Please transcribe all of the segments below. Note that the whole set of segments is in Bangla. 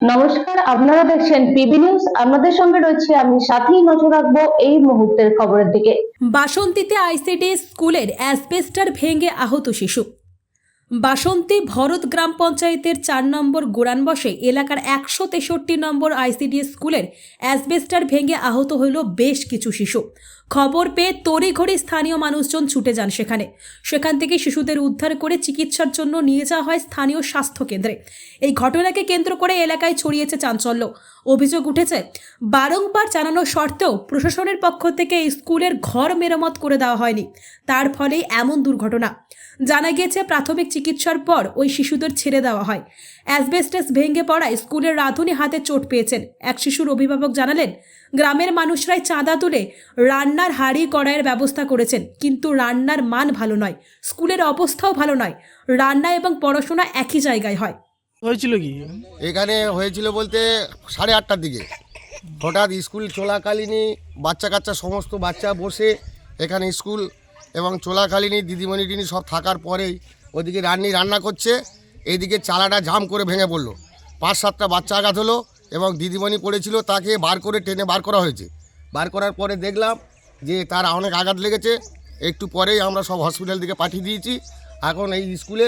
নমস্কার, আপনারা দেখছেন পিবি নিউজ। আপনাদের সঙ্গে রয়েছে আমি সাথেই নজর রাখব এই মুহূর্তের খবরের দিকে। বাসন্তীতে আইসিডি স্কুলের অ্যাসবেস্টার ভেঙে আহত শিশু। বাসন্তী ভরত গ্রাম পঞ্চায়েতের চার নম্বর গোরান বসে এলাকার একশো তেষট্টি নম্বর আইসিডি স্কুলের অ্যাসবেস্টার ভেঙে আহত হইল বেশ কিছু শিশু। খবর পেয়ে তড়িঘড়ি স্থানীয় মানুষজন ছুটে যান সেখানে। সেখান থেকে শিশুদের উদ্ধার করে চিকিৎসার জন্য নিয়ে যাওয়া হয় স্থানীয় স্বাস্থ্য কেন্দ্রে এই ঘটনাকে কেন্দ্র করে এলাকায় ছড়িয়েছে চাঞ্চল্য। অভিযোগ উঠেছে, বারংবার জানানো সত্ত্বেও প্রশাসনের পক্ষ থেকে স্কুলের ঘর মেরামত করে দেওয়া হয়নি। তার ফলেই এমন দুর্ঘটনা। জানা গিয়েছে, প্রাথমিক চিকিৎসার পর ওই শিশুদের ছেড়ে দেওয়া হয়। অ্যাসবেস্টাস ভেঙে পড়ায় স্কুলের রাঁধুনি হাতে চোট পেয়েছেন। এক শিশুর অভিভাবক জানালেন গ্রামের মানুষরাই চাঁদা তুলে রান্নার হাঁড়ি কড়াইয়ের ব্যবস্থা করেছেন। কিন্তু রান্নার মান ভালো নয় স্কুলের অবস্থাও ভালো নয় রান্না এবং পড়াশোনা একই জায়গায় হয়। হয়েছিল কি? এখানে হয়েছিল বলতে সাড়ে আটটার দিকে। হঠাৎ স্কুল চলাকালীনই বাচ্চা কাচ্চা সমস্ত বাচ্চা বসে এখানে স্কুল এবং চলাকালীনই দিদিমণি টিনি সব থাকার পরেই ওদিকে রান্নি রান্না করছে এইদিকে চালাটা জাম করে ভেঙে পড়ল। পাঁচ সাতটা বাচ্চা আঘাত হলো এবং দিদিমণি পড়েছিল, তাকে বার করে টেনে বার করা হয়েছে। বার করার পরে দেখলাম যে তার অনেক আঘাত লেগেছে। একটু পরেই আমরা সব হসপিটাল দিকে পাঠিয়ে দিয়েছি। এখন এই স্কুলে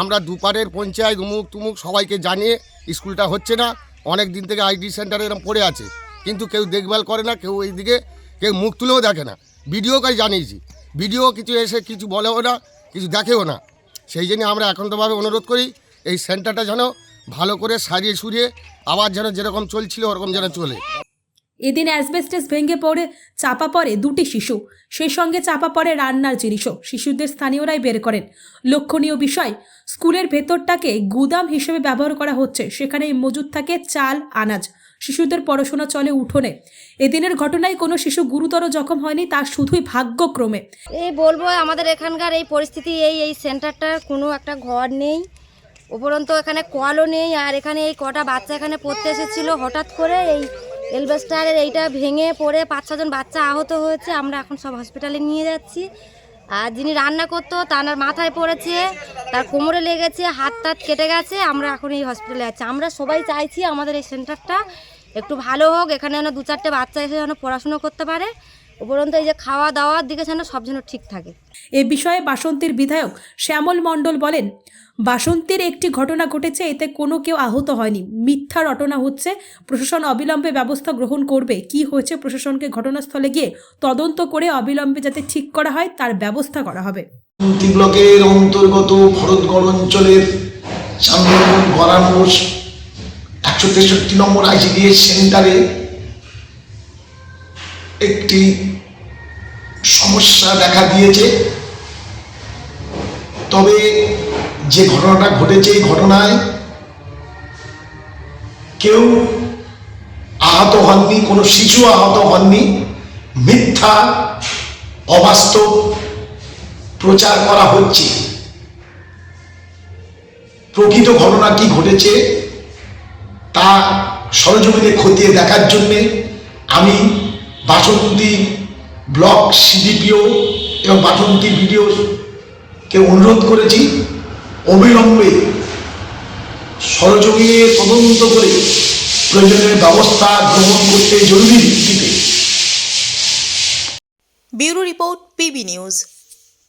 আমরা দুপারের পঞ্চায়েত উমুক তুমুক সবাইকে জানিয়ে স্কুলটা হচ্ছে না। অনেক দিন থেকে আইডি সেন্টারে এরকম পড়ে আছে। কিন্তু কেউ দেখভাল করে না, কেউ এইদিকে, কেউ মুখ তুলেও দেখে না। ভিডিও কাজ জানিয়েছি। ভিডিও কিছু এসে কিছু বলেও না, কিছু দেখেও না। সেই জন্য আমরা একান্তভাবে অনুরোধ করি, এই সেন্টারটা যেন ভালো করে সারিয়ে সুরিয়ে আবার যেন যেরকম চলছিল ওরকম যেন চলে। এদিন অ্যাসবেস্টেস ভেঙে পড়ে চাপা পড়ে দুটি শিশু। সেই সঙ্গে চাপা পড়ে রান্নার জিনিসও। শিশুদের স্থানীয়রাই বের করেন। লক্ষণীয় বিষয় স্কুলের ভেতরটাকে গুদাম হিসেবে ব্যবহার করা হচ্ছে। সেখানে মজুদ থাকে চাল আনাজ। শিশুদের পড়াশোনা চলে উঠোনে। এদিনের ঘটনায় কোনো শিশু গুরুতর জখম হয়নি তা শুধুই ভাগ্যক্রমে। এই বলব আমাদের এখানকার এই পরিস্থিতি এই এই সেন্টারটার কোনো একটা ঘর নেই। উপরন্ত এখানে কলও নেই, আর এখানে এই কটা বাচ্চা এখানে পড়তে এসেছিল। হঠাৎ করে এই এলবেস্টারের এইটা ভেঙে পড়ে পাঁচ, ছজন বাচ্চা আহত হয়েছে। আমরা এখন সব হসপিটালে নিয়ে যাচ্ছি। আর যিনি রান্না করতো, তার মাথায় পড়েছে, তার কোমরে লেগেছে, হাত টাত কেটে গেছে। আমরা এখন এই হসপিটালে আছি। আমরা সবাই চাইছি আমাদের এই সেন্টারটা একটু ভালো হোক। এখানে যেন দু, চারটে বাচ্চা এসে যেন পড়াশুনো করতে পারে। উপরন্ত এই যে খাওয়া দাওয়ার দিকে যেন সব যেন ঠিক থাকে। এ বিষয়ে বাসন্তীর বিধায়ক শ্যামল মণ্ডল বলেন বাসন্তীর একটি ঘটনা ঘটেছে এতে কোনো কেউ আহত হয়নি। মিথ্যা রটনা হচ্ছে প্রশাসন অবিলম্বে ব্যবস্থা গ্রহণ করবে। কি হয়েছে প্রশাসনকে ঘটনাস্থলে গিয়ে তদন্ত করে অবিলম্বে যাতে ঠিক করা হয় তার ব্যবস্থা করা হবে। ব্লকের অন্তর্গত ভরতগড় অঞ্চলের একশো তেষট্টি নম্বর আইসিডিএস সেন্টারে একটি সমস্যা দেখা দিয়েছে। তবে যে ঘটনাটা ঘটেছে এই ঘটনায় কেউ আহত হননি, কোনো শিশু আহত হননি, মিথ্যা, অবাস্তব প্রচার করা হচ্ছে। প্রকৃত ঘটনা কি ঘটেছে তা সরজমিনে খতিয়ে দেখার জন্যে আমি বাসন্তী ব্লক সিডিপিও এবং বাসন্তী বিডিওকে অনুরোধ করেছি, অবিলম্বে সরযোগিয়ে তদন্ত করে প্রয়োজনীয় ব্যবস্থা গ্রহণ করতে জরুরি ভিত্তিতে। Bureau report, PB news.